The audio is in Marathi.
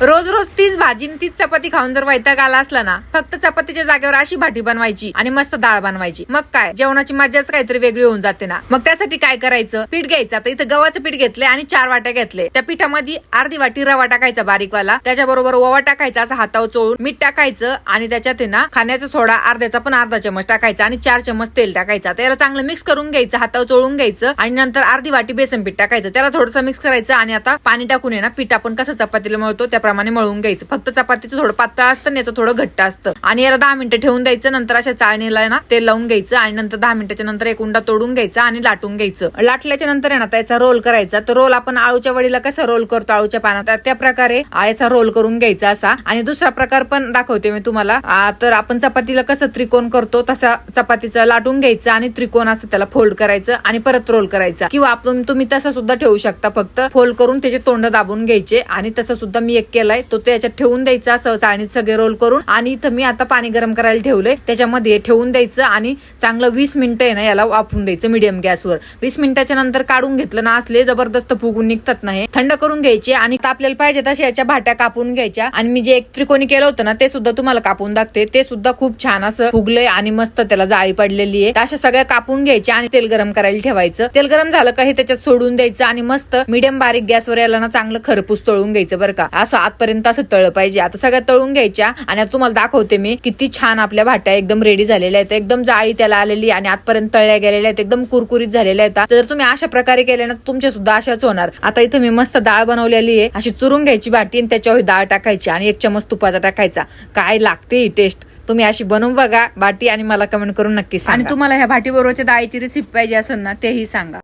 रोज रोज तीच भाजी आणि तीच चपाती खाऊन जर वैताग आला असला ना फक्त चपातीच्या जागेवर अशी भाटी बनवायची आणि मस्त डाळ बनवायची. मग काय? जेवणाची मजाच काहीतरी वेगळी होऊन जाते ना. मग त्यासाठी काय करायचं? पीठ घ्यायचं. आता इथं गव्हाचं पीठ घेतलंय आणि चार वाट्या घेतले त्या पिठामध्ये अर्धी वाटी रवा टाकायचा बारीकवाला. त्याच्याबरोबर ओवा टाकायचा असं हातावर चोळून मीठ टाकायचं आणि त्याच्यात ना खाण्याचा सोडा अर्ध्याचा पण अर्धा चमच टाकायचा आणि चार चमच तेल टाकायचा. त्याला चांगलं मिक्स करून घ्यायचं हातावर चोळून घ्यायचं आणि नंतर अर्धी वाटी बेसन पीठ टाकायचं. त्याला थोडंसं मिक्स करायचं आणि आता पाणी टाकून ना पीठ आपण कसं चपातीला मळतो त्याप्रमाणे मळून घ्यायचं. फक्त चपातीचं थोडं पातळ असतं आणि याचं थोडं घट्ट असतं. आणि याला दहा मिनिटं ठेवून द्यायचं नंतर अशा चाळणीला ना ते लावून घ्यायचं आणि नंतर दहा मिनिटाच्या नंतर एक उंडा तोडून घ्यायचा आणि लाटून घ्यायचं. लाटल्याच्या नंतर आहे ना त्याचा रोल करायचा. तर रोल आपण आळूच्या वडीला कसा रोल करतो आळूच्या पानात? त्या प्रकारे याचा रोल करून घ्यायचा असा. आणि दुसरा प्रकार पण दाखवते मी तुम्हाला. तर आपण चपातीला कसं त्रिकोण करतो तसा चपातीचा लाटून घ्यायचं आणि त्रिकोण असं त्याला फोल्ड करायचं आणि परत रोल करायचा. किंवा आपण तुम्ही तसं सुद्धा ठेवू शकता फक्त. फोल्ड करून त्याचे तोंड दाबून घ्यायचे आणि तसं सुद्धा मी एक केलाय तो त्याच्यात ठेवून द्यायचा असं चाळणीत सगळे रोल करून. आणि इथं मी आता पाणी गरम करायला ठेवलंय. त्याच्यामध्ये ठेवून द्यायचं आणि चांगलं वीस मिनिटं आहे ना याला वाफवून द्यायचं मिडियम गॅसवर वीस मिनिटाच्या नंतर काढून घेतलं ना असले जबरदस्त फुगून निघतात नाही थंड करून घ्यायचे आणि आपल्याला पाहिजे तशा याच्या भाट्या कापून घ्यायच्या. आणि मी जे एक त्रिकोणी केलं होतं ना ते सुद्धा तुम्हाला कापून दाखते. ते सुद्धा खूप छान असं फुगलंय आणि मस्त त्याला जाळी पडलेली आहे. अशा सगळ्या कापून घ्यायच्या आणि तेल गरम करायला ठेवायचं. तेल गरम झालं का हे त्याच्यात सोडून द्यायचं आणि मस्त मिडियम बारीक गॅसवर याला ना चांगलं खरपूस तळून घ्यायचं बरं का. असं आतपर्यंत असं तळ पाहिजे. आता सगळ्या तळून घ्यायच्या आणि आता तुम्हाला दाखवते मी किती छान आपल्या भाट्या एकदम रेडी झालेल्या आहेत. एकदम जाळी त्याला आलेली आणि आतपर्यंत तळल्या गेलेल्या आहेत. एकदम कुरकुरीत झालेल्या आहेत. तर तुम्ही अशा प्रकारे केल्या ना तुमच्या सुद्धा अशाच होणार. आता इथं मी मस्त डाळ बनवलेली आहे. अशी चुरून घ्यायची भाटी आणि त्याच्यावर डाळ टाकायची आणि एक चमच तुपाचा टाकायचा. काय लागते ही टेस्ट तुम्ही अशी बनवून बघा बाटी आणि मला कमेंट करून नक्की सांगा. आणि तुम्हाला ह्या भाटी बरोबरच्या डाळीची रेसिपी पाहिजे असेल ना तेही सांगा.